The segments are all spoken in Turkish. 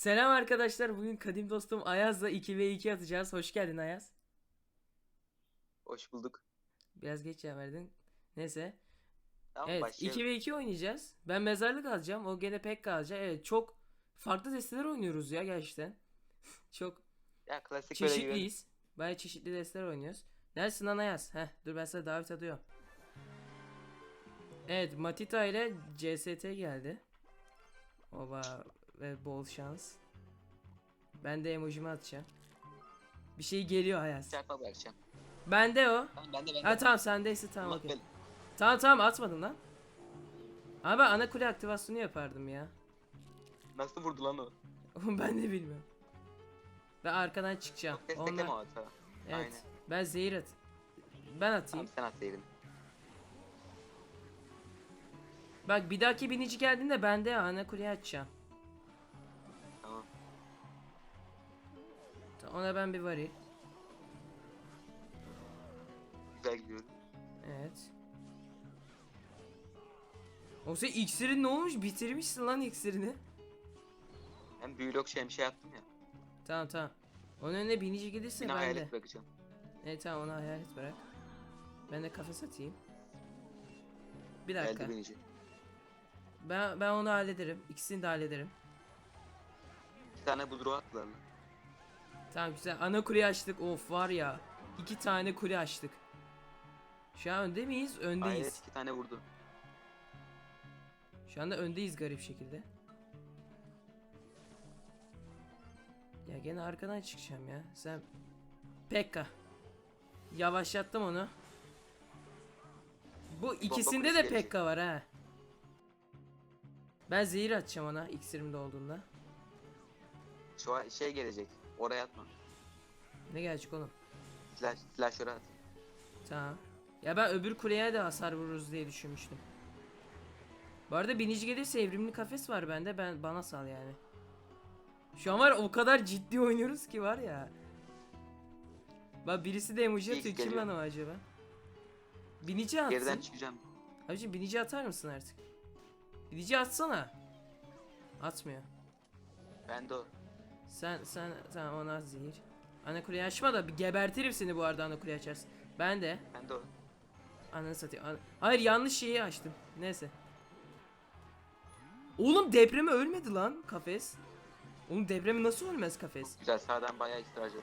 Selam arkadaşlar. Bugün kadim dostum Ayaz'la 2v2 atacağız. Hoş geldin Ayaz. Hoş bulduk. Biraz geç cevap verdin. Neyse. Tamam Evet başlayalım. 2v2 oynayacağız. Ben mezarlık alacağım. O gene pek kalacak. Evet çok farklı desteler oynuyoruz ya gerçekten. çok Ya klasik çeşitliyiz. Baya çeşitli desteler oynuyoruz. Neresin lan Ayaz? Heh dur ben sana davet atıyorum. Evet Matita ile CST geldi. Oba ve bol şans. Ben de emojimi atacağım. Bir şey geliyor Ayaz. Çarpma bırakacağım. Bende o. Tamam ben de ben de. Ha tamam sendeyse tamam okey. Tamam tamam atmadın lan. Ama ben ana kule aktivasyonu yapardım ya. Nasıl vurdu lan o? ben de bilmiyorum. Ben arkadan çıkacağım. Destekleme Onlar... o hata. Evet. Aynen. Ben zehir at. Ben atayım. Tamam sen at zehrini. Bak bir dahaki binici geldiğinde ben de ana kuleyi açacağım. Ona ben bir varayım. Güzel gidiyorum. Evet. O sen iksirin ne olmuş? Bitirmişsin lan iksirini. Hem büyülok bir şey yaptım ya. Tamam tamam. Onun önüne binici gelirse ben de. hayalet bırakacağım. Evet tamam ona hayalet bırak. Ben de kafes atayım. Bir dakika. Geldi binici. Ben ben onu hallederim. İkisini de hallederim. İki tane budru attılar lan. Tamam güzel. Ana kule açtık. Of var ya. iki tane kule açtık. Şu an önde miyiz? Öndeyiz. Hayalet iki tane vurdu. Şu anda öndeyiz garip şekilde. Ya gene arkadan çıkacağım ya. Sen Pekka. Yavaşlattım onu. Bu ikisinde de. Pekka var ha. Ben zehir atacağım ona iksirimde olduğunda. Şu an şey gelecek. Oraya atma. Ne gelecek oğlum? Slash, slasher'a at. Tamam. Ya ben öbür kuleye de hasar vururuz diye düşünmüştüm. Bu arada binici gelirse evrimli kafes var bende. Ben bana sal yani. Şu an var o kadar ciddi oynuyoruz ki var ya. Bak birisi de emoji atıyor. Kim lan o acaba? Binici atsın. Geriden çıkacağım. Abicim binici atar mısın artık? Binici atsana. Atmıyor. Ben de o. Sen sen tamam ona zehir. Ana kuleyi açma da bir gebertirim seni bu arada ana kuleyi açarsın. Ben de. Ben de o. Ananı satayım. Ana- Hayır yanlış şeyi açtım. Neyse. Oğlum depreme ölmedi lan kafes. Oğlum depremi nasıl ölmez kafes? Güzel sağdan bayağı harcadım.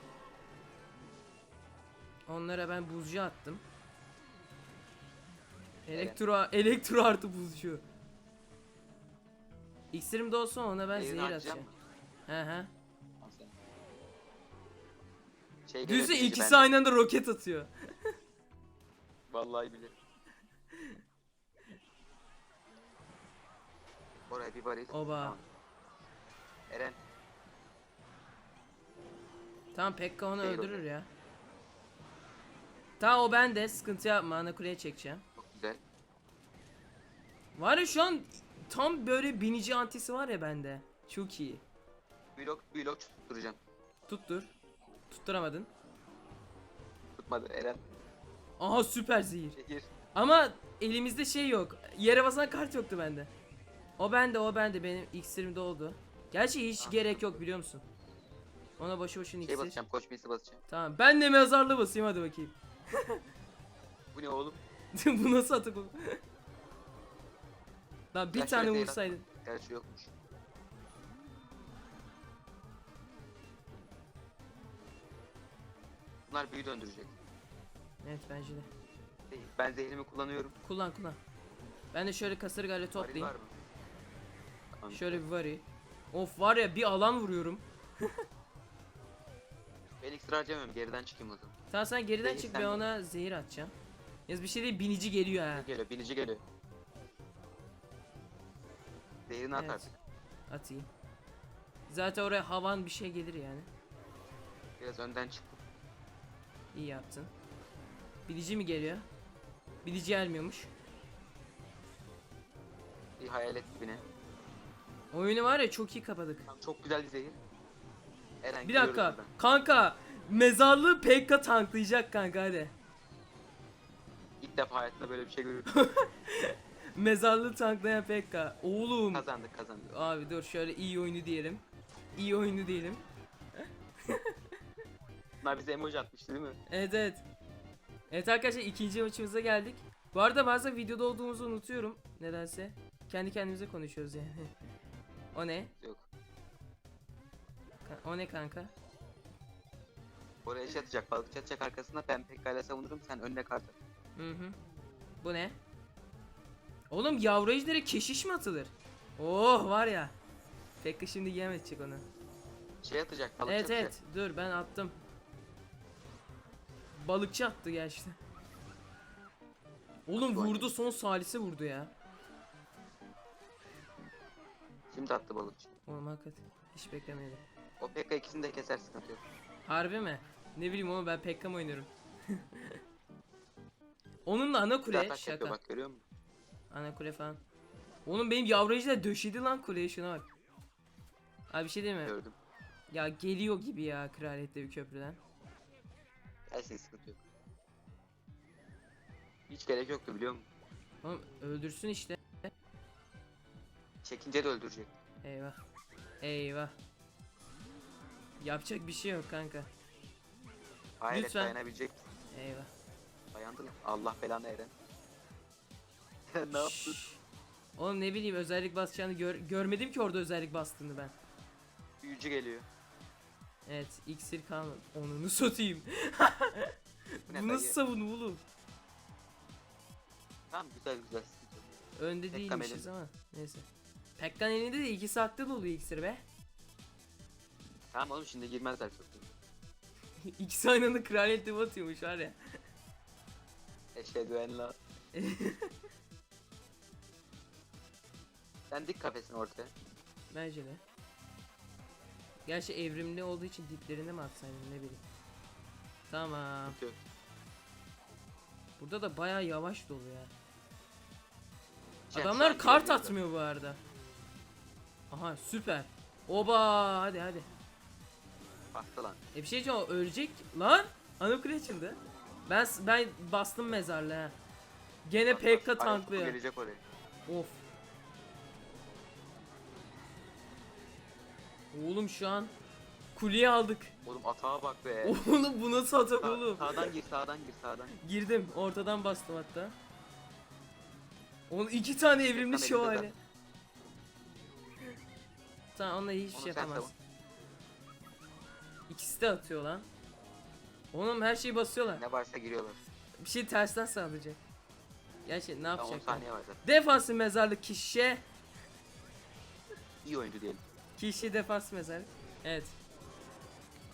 Onlara ben buzcu attım. Elektro elektro artı buzcu. İksirim de olsa ona ben Zehrini zehir atacağım atacağım. mı? He he. Tamam sen. Şey Düzse binici ikisi aynı anda roket atıyor. Vallahi bilir. Oraya bir varil. Oba. Eren Tamam Pekka onu Zehir öldürür oluyor. ya. Tamam o bende sıkıntı yapma ana kuleye çekeceğim. çok güzel. Var ya şu an tam böyle binici antisi var ya bende. Çok iyi. Vlog, vlog tutturacağım. Tuttur. Tutturamadın. Tutmadı Eren. Aha süper zehir. Şehir. Ama elimizde şey yok. Yere basan kart yoktu bende. O bende o bende benim iksirimde oldu. Gerçi hiç Ah. gerek yok biliyor musun? Ona boşu boşuna Şey iksir. basacağım, koç birisi basacağım. Tamam ben de mezarlığı basayım hadi bakayım. Bu ne oğlum? Bu nasıl atık oğlum? Lan bir Ya tane değil vursaydın. Gerçi yokmuş. Bunlar büyü döndürecek. Evet bence de. Değil. Ben zehrimi kullanıyorum. Kullan kullan. Ben de şöyle kasırgayla Varil toplayayım. var mı? Tamam. Şöyle bir vari. Of var ya bir alan vuruyorum. Ben ekstra harcamıyorum. Geriden çıkayım zaman. Tamam sen geriden Zehir çık ben sende. ona zehir atacağım. Yaz bir şey değil binici geliyor ha. Geliyor, binici geliyor. Zehrini at Evet. artık. Atayım. Zaten oraya havan bir şey gelir yani. Biraz önden çık. İyi yaptın. Bilici mi geliyor? Bilici gelmiyormuş. Bir hayalet dibine. Oyunu var ya çok iyi kapadık. Çok güzel bir zehir. Eren Bir dakika. Kanka mezarlığı Pekka tanklayacak kanka hadi. İlk defa hayatımda böyle bir şey görüyorum. Mezarlığı tanklayan Pekka. Oğlum. kazandık kazandık. Abi dur şöyle iyi oyunu diyelim. iyi oyunu diyelim. Bunlar bize emoji atmıştı değil mi? Evet evet. Evet arkadaşlar ikinci maçımıza geldik. Bu arada bazen videoda olduğumuzu unutuyorum. Nedense. Kendi kendimize konuşuyoruz yani. o ne? Yok. O ne kanka? Oraya şey atacak, balıkçı atacak arkasında ben pekala savunurum sen önüne kart at. Hı hı. Bu ne? Oğlum yavru ejdere keşiş mi atılır? Oh var ya. Pekka şimdi yem edecek onu. Şey atacak, balıkçı Evet atacak. evet dur ben attım. Balıkçı attı gerçi. Oğlum vurdu son salisi vurdu ya. Şimdi attı balıkçı. Oğlum hakikaten hiç beklemiyordum. O pekka ikisini de keser sıkıntı yok. Harbi mi? Ne bileyim oğlum ben Pekka oynuyorum? Onun da ana kule yapıyor şaka. bak görüyor musun? Ana kule falan. Oğlum benim yavru ejder döşedi lan kuleye şuna bak. Abi bir şey değil mi? Gördüm. Ya geliyor gibi ya kraliyette bir köprüden. Gelsin sıkıntı yok. Hiç gerek yoktu biliyor musun? Oğlum öldürsün işte. Çekince de öldürecek. Eyvah. Eyvah. Yapacak bir şey yok kanka. Hayret Lütfen. dayanabilecek. Eyvah. Dayandı lan. Allah belanı eren. ne yaptın? Şşş. Oğlum ne bileyim özellik basacağını gör görmedim ki orada özellik bastığını ben. Büyücü geliyor. Evet iksir kalmadı. Onunu satayım. Bu nasıl savun oğlum? Tamam güzel güzel. Önde Pekka değilmişiz benim. ama neyse. Pekkan elinde de ikisi haklı dolu iksir be. Tamam oğlum şimdi girmezler çok. İkisi aynı anda kraliyet dibi atıyormuş var ya. Eşhedü en la. Sen dik kafesini ortaya. Bence de. Gerçi evrimli olduğu için diplerine mi atsaydım ne bileyim. Tamam. Yok. Burada da baya yavaş dolu ya. Adamlar kart atmıyor bu arada. Aha süper. Oba hadi hadi. Bastı lan. E bir şey diyeceğim o ölecek lan. Anakule açıldı. Ben ben bastım mezarlığa. Gene Pekka tanklıyor. Gelecek oraya. Of. Oğlum şu an kuleyi aldık. Oğlum atağa bak be. Oğlum bu nasıl atak Sağ- oğlum? sağdan gir sağdan gir sağdan. Girdim ortadan bastım hatta. Onun iki tane evrimli Pekkan şövalye. elinde Tamam onunla hiçbir Onu şey sen yapamaz. savun. İkisi de atıyor lan. Oğlum her şeyi basıyorlar. Ne varsa giriyorlar. Bir şey tersten sağlayacak. Gerçi ne Daha 10 yapacaklar? saniye var zaten. Defansı mezarlık kişi. İyi oyuncu diyelim. Kişi defans mezarlık. Evet.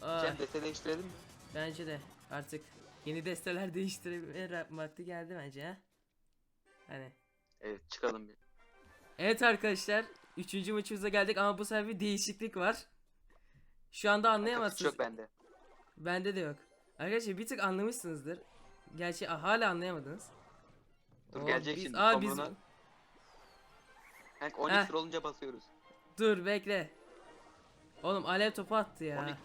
Aa, Cem deste değiştirelim mi? bence de artık yeni desteler değiştirme vakti geldi bence ha. Hani. Evet çıkalım bir. Evet arkadaşlar. Üçüncü maçımıza geldik ama bu sefer bir değişiklik var. Şu anda anlayamazsınız. yok bende. Bende de yok. Arkadaşlar bir tık anlamışsınızdır. Gerçi ah, hala anlayamadınız. Dur Oo, gelecek biz- şimdi. Aa, biz-. Kanka 12 Heh. sıra olunca basıyoruz. Dur bekle. Oğlum alev topu attı ya. 12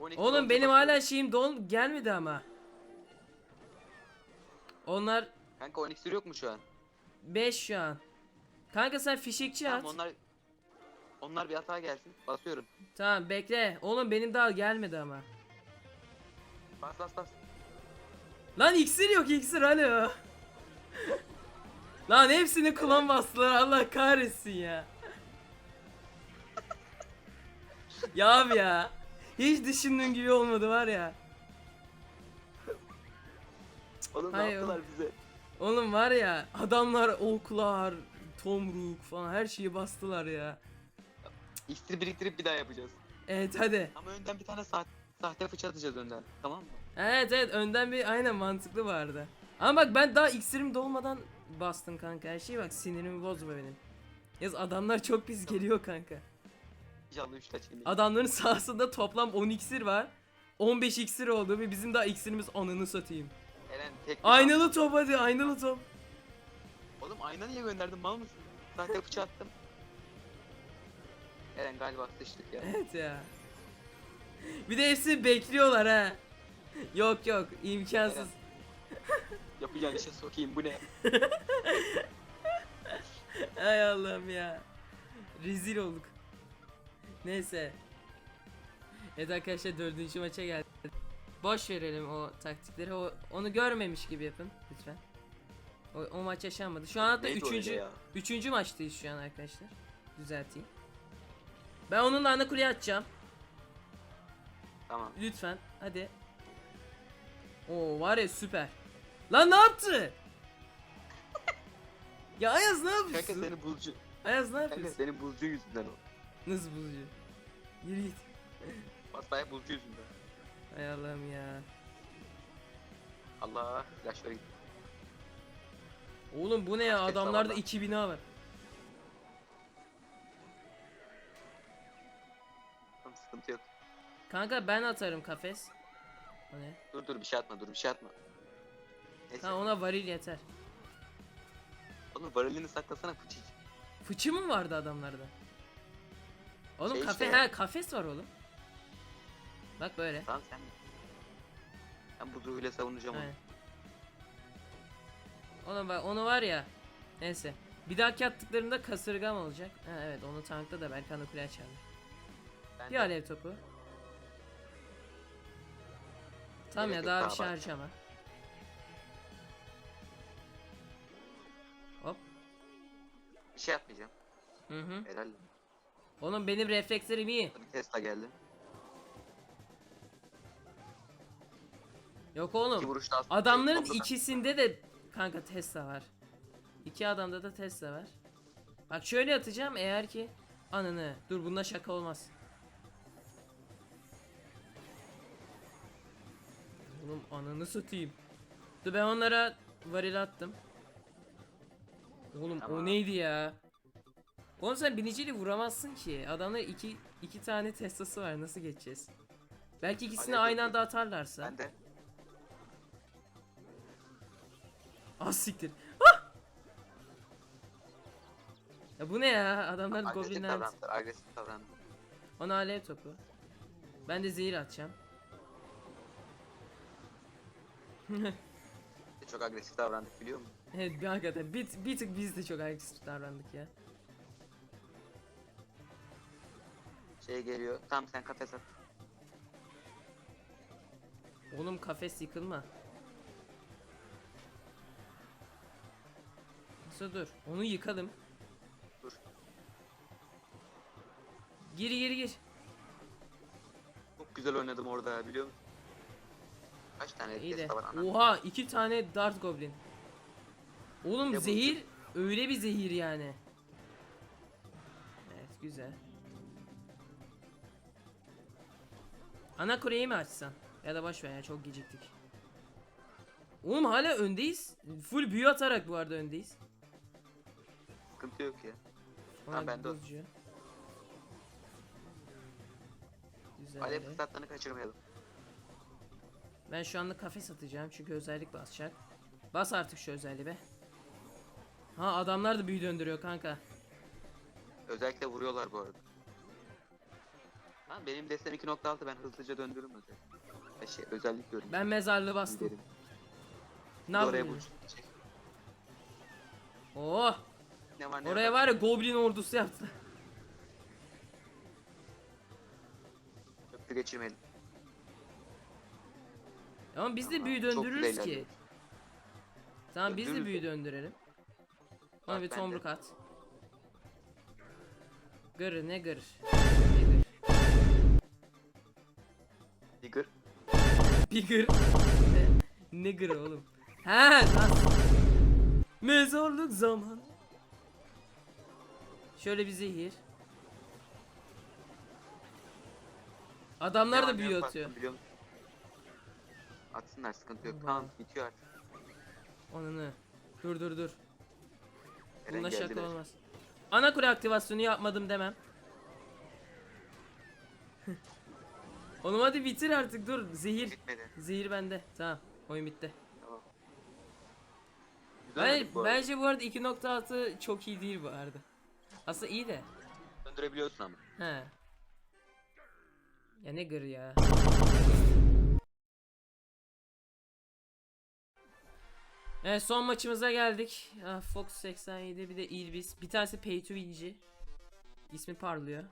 12 Oğlum benim hala şeyim don gelmedi ama. Onlar Kanka 12 sıra yok mu şu an? 5 şu an. Kanka sen fişekçi at. Tamam onlar onlar bir hata gelsin. Basıyorum. Tamam bekle. Oğlum benim daha gelmedi ama. Bas bas bas. Lan iksir yok iksir alo. Lan hepsini kullan bastılar Allah kahretsin ya. Ya abi ya. Hiç düşündüğün gibi olmadı var ya. Oğlum Hayır ne yaptılar bize? Oğlum var ya adamlar oklar, tomruk falan her şeyi bastılar ya. İksir biriktirip bir daha yapacağız. Evet hadi. Ama önden bir tane sahte, sahte fıçı atacağız önden. Tamam mı? Evet evet önden bir aynen mantıklı vardı. Ama bak ben daha iksirim dolmadan bastım kanka her şeyi bak sinirimi bozma benim. Yaz adamlar çok pis geliyor kanka. İnşallah 3 taç yemeyiz. Adamların sahasında toplam 10 iksir var. 15 iksir oldu ve bizim daha iksirimiz anını satayım. Eren tek Aynalı top hadi aynalı top. Oğlum ayna niye gönderdin mal mısın? Sahte fıçı attım. Eren galiba sıçtık ya. Evet ya. Bir de hepsi bekliyorlar ha. Yok yok imkansız. Yapacağın işe sokayım bu ne? Ay Allah'ım ya. Rezil olduk. Neyse. Evet arkadaşlar dördüncü maça geldik. Boş verelim o taktikleri. O, onu görmemiş gibi yapın lütfen. O, o maç yaşanmadı. Şu an hatta Neydi üçüncü, üçüncü maçtayız şu an arkadaşlar. Düzelteyim. Ben onunla ana kuleye atacağım. Tamam. Lütfen hadi. Oo var ya süper. Lan ne yaptı? ya Ayaz ne Kanka yapıyorsun? senin buzcu. Ayaz ne Kanka yapıyorsun? senin buzcu yüzünden o. Nasıl bulucu? Yürü git. Basbaya buzcu yüzünden. Hay Allah'ım ya. Allah flashlara gitti. Oğlum bu ne ya? Adamlarda zamanla. 2000 var. Tamam sıkıntı yok. Kanka ben atarım kafes. O ne? Dur dur bir şey atma dur bir şey atma. Neyse. Tamam ona varil yeter. Oğlum varilini saklasana fıçı. Fıçı mı vardı adamlarda? Oğlum Şey kafe işte ya. ha kafes var oğlum. Bak böyle. Tamam sen. Ben bu ruhuyla savunacağım onu. Aynen. Oğlum bak onu var ya. Neyse. Bir dahaki attıklarında kasırgam olacak. Ha evet onu tankta da belki ana kule. Ben Bir de- alev topu. Tamam Gerek ya yok, daha daha bir şey bak. harcama. Hop. Bir şey atmayacağım. Hı hı. Helal. Oğlum benim reflekslerim iyi. Tesla geldi. Yok İki oğlum. aslında. Adamların Topla- ikisinde de kanka Tesla var. İki adamda da Tesla var. Bak şöyle atacağım eğer ki ananı. Dur bunda şaka olmaz. Oğlum ananı satayım. Dur ben onlara varil attım. Oğlum o Tamam. neydi ya? Oğlum sen biniciyle vuramazsın ki. Adamda iki, iki tane Tesla'sı var. Nasıl geçeceğiz? Belki ikisini Alev aynı anda atarlarsa. Ben de. Az siktir. Ah! Ya bu ne ya? Adamlar Agresif goblinler. Agresif davrandı. Ona alev topu. Ben de zehir atacağım. Çok agresif davrandık biliyor musun? evet bir hakikaten bir, bir tık biz de çok agresif davrandık ya. Şey geliyor. Tamam sen kafes at. Oğlum kafes yıkılma. Nasıl dur? Onu yıkalım. Dur. Gir gir gir. Çok güzel oynadım orada biliyor musun? Kaç tane İyi de. Oha iki tane dart goblin. Oğlum zehir öyle bir zehir yani. Evet güzel. Ana kuleyi mi açsan? Ya da boş ver ya çok geciktik. Oğlum hala öndeyiz. Full büyü atarak bu arada öndeyiz. Sıkıntı yok ya. Ona Ha, bende o. buzcu. Güzel. Alev fırsatlarını kaçırmayalım. Ben şu anda kafes atacağım çünkü özellik basacak. Bas artık şu özelliği be. Ha adamlar da büyü döndürüyor kanka. Özellikle vuruyorlar bu arada. Lan benim destem 2.6 ben hızlıca döndürürüm özellikle. Ya Şey, özellik diyorum. Ben mezarlığı bastım. Giderim. Ne Oraya. Çek. Oh! Ne var ne Oraya var ya goblin ordusu yaptı. Köprü geçirmeyelim. Ama biz de büyü çok döndürürüz güzel ki. ilerliyoruz. Tamam biz de Döndürürüz büyü döndürelim. Ona Bak bir ben tomruk at. Gır ne gır? Ne gır oğlum? He nasıl? Mezarlık zaman. Şöyle bir zehir. Adamlar da ne büyü yok atıyor. baktım, biliyor musun? Atsınlar sıkıntı yok. Tamam bitiyor artık. Onunu. Dur dur dur. Eren Bunda şaka geldiler. olmaz. Ana kule aktivasyonu yapmadım demem. Oğlum hadi bitir artık dur. Zehir. Bitmedi. Zehir bende. Tamam. Oyun bitti. Tamam. Güzel Ben, oynadık bu arada. bence bu arada 2.6 çok iyi değil bu arada. Aslında iyi de. Döndürebiliyorsun ama. He. Ya ne gır ya. Evet son maçımıza geldik. Ah, Fox 87 bir de Ilbis. Bir tanesi Pay to Win'ci. İsmi parlıyor.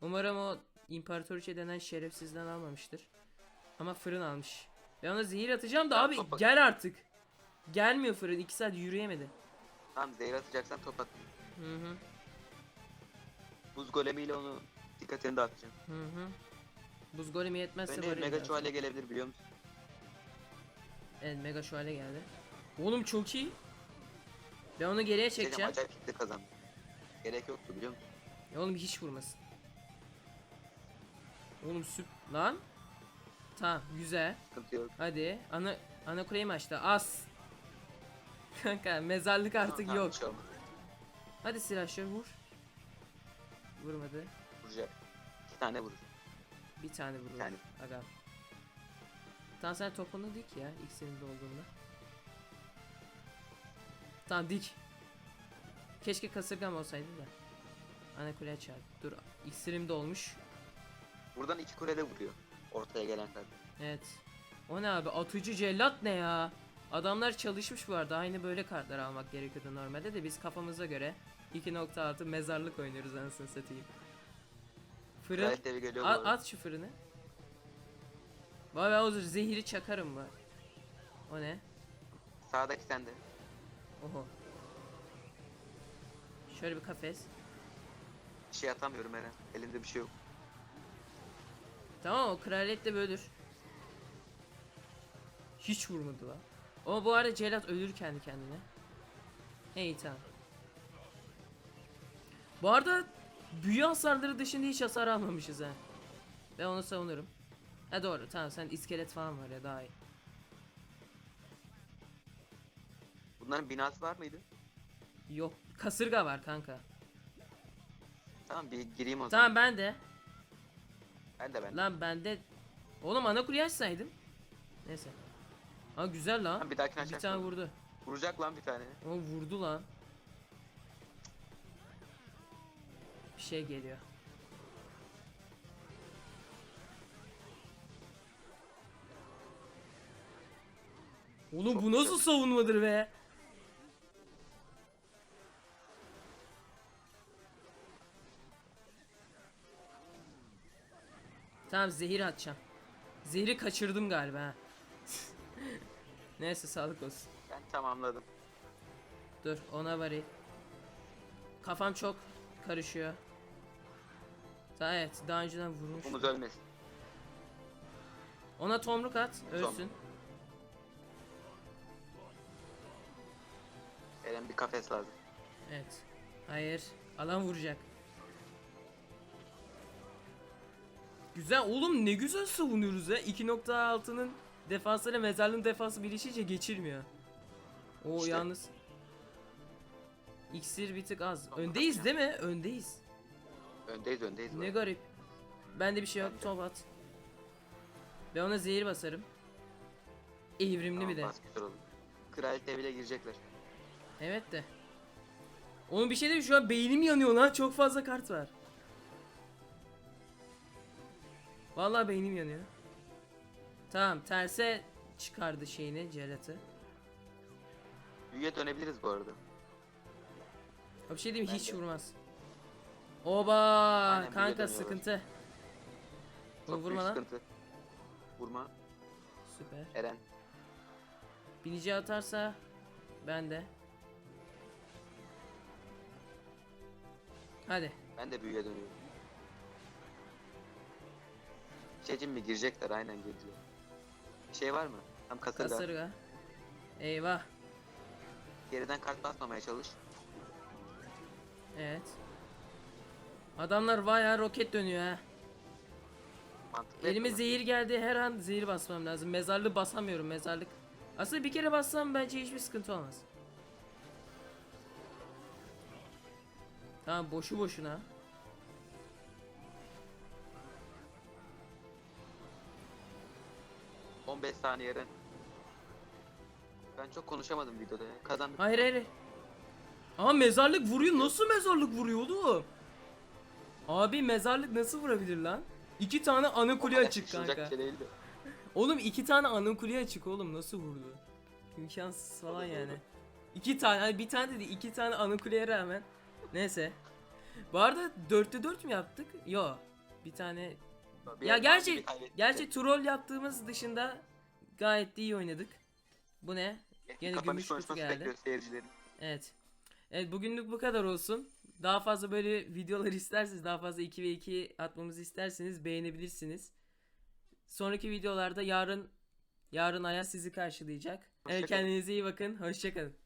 Umarım o İmparatoriçe denen şerefsizden almamıştır. Ama fırın almış. Ben ona zehir atacağım da Tamam, abi topa- gel artık. Gelmiyor fırın 2 saat yürüyemedi. Tamam zehir atacaksan top at. Hı hı. Buz golemiyle onu dikkatini dağıtacağım. Hı hı. Buz golemi yetmezse varil mega lazım. şövalye gelebilir biliyor musun? Evet mega şövalye geldi. Oğlum çok iyi. Ben onu geriye Çekeceğim. çekeceğim. Acayip kitle kazandı. Gerek yoktu biliyor musun? Ya oğlum hiç vurmasın. Oğlum süp lan. Tamam güzel. Sıkıntı yok. Hadi ana ana kuleyi mi açtı? As. Kanka mezarlık artık Tamam, yok. olmaz. Hadi silahşör vur. Vurmadı. Vuracak. İki tane vurur. Bir tane vurur. Bir tane. Aga. Tamam sen topunu dik ya ilk senin de olduğunda. Tamam dik. Keşke kasırgam olsaydı da. Ana kule çarp. Dur iksirim de olmuş. Buradan iki kule de vuruyor. Ortaya gelen kadar. Evet. O ne abi? Atıcı cellat ne ya? Adamlar çalışmış bu arada. Aynı böyle kartlar almak gerekiyordu normalde de biz kafamıza göre 2.6 mezarlık oynuyoruz anasını satayım. Fırın. Gayet evi geliyor bu At, arada. at şu fırını. Vay be o zehiri çakarım bak. O ne? Sağdaki sende. Oho. Şöyle bir kafes. Bir şey atamıyorum Eren. Elimde bir şey yok. Tamam o kraliyet de bölür. Hiç vurmadı lan. Ama bu arada Celat ölür kendi kendine. İyi tamam. Bu arada büyü hasarları dışında hiç hasar almamışız ha. Ben onu savunurum. Ha doğru tamam sen iskelet falan var ya daha iyi. Bunların binası var mıydı? Yok kasırga var kanka. Tamam bir gireyim o zaman. Tamam ben de. Ben de ben. Lan ben de. Oğlum ana kuleyi açsaydım. Neyse. Ha güzel lan. Tamam, bir dahakine Bir tane vurdu. Vuracak lan bir tane. O vurdu lan. Bir şey geliyor. Oğlum bu nasıl savunmadır be? Tamam zehir atacağım. Zehri kaçırdım galiba. ha. Neyse sağlık olsun. Ben tamamladım. Dur ona varayım. Kafam çok karışıyor. Ta evet daha önceden vurmuş. Umut ölmesin. Ona tomruk at ölsün. Eren bir kafes lazım. Evet. Hayır. Alan vuracak. Güzel oğlum ne güzel savunuyoruz ya. 2.6'nın defansıyla mezarlığın defansı birleşince geçirmiyor. O İşte. yalnız. İksir bir tık az. Tamam, Öndeyiz değil mi? Öndeyiz. Öndeyiz öndeyiz. Ne Ne garip. Bende bir şey yok. Top at. Ben ona zehir basarım. Evrimli bir de. Bas güzel olur. Kraliyet evine girecekler. Evet de. Oğlum bir şey değil mi? Şu an beynim yanıyor lan. Çok fazla kart var. Vallahi beynim yanıyor. Tamam terse çıkardı şeyini celatı. Büyüye dönebiliriz bu arada. O bir şey değil mi? Hiç de. vurmaz. Oba Aynen, kanka sıkıntı. Bunu Çok vurma lan. sıkıntı. Vurma. Süper. Eren. Binici atarsa ben de. Hadi. Ben de büyüye dönüyorum. Şeycim mi girecekler aynen. Bir şey var mı? Tam kasırga. Kasırga. Eyvah. Geriden kart basmamaya çalış. Evet. Adamlar bayağı roket dönüyor ha. Mantıklı Elime yapıyorlar. zehir geldi her an zehir basmam lazım. Mezarlığı basamıyorum mezarlık. Aslında bir kere bassam bence hiçbir sıkıntı olmaz. Tamam boşu boşuna. 15 saniye Eren. Ben çok konuşamadım videoda ya. Kazandık. Hayır hayır. Ama mezarlık vuruyor. Nasıl mezarlık vuruyor oğlum? Abi mezarlık nasıl vurabilir lan? İki tane ana kule açık kanka. şey değildi. Oğlum iki tane ana kule açık oğlum nasıl vurdu? İmkansız falan yani. İki tane, hani bir tane dedi iki tane ana kuleye rağmen. Neyse. Bu arada 4'te 4 mü yaptık? Yo. bir tane Bir Ya gerçi gerçi troll yaptığımız dışında gayet de iyi oynadık. Bu ne? Gene gümüş kutu geldi. Evet. Evet bugünlük bu kadar olsun. Daha fazla böyle videolar isterseniz, daha fazla 2 ve 2 atmamızı isterseniz beğenebilirsiniz. Sonraki videolarda yarın yarın Ayaz sizi karşılayacak. Evet kendinize iyi bakın. Hoşçakalın.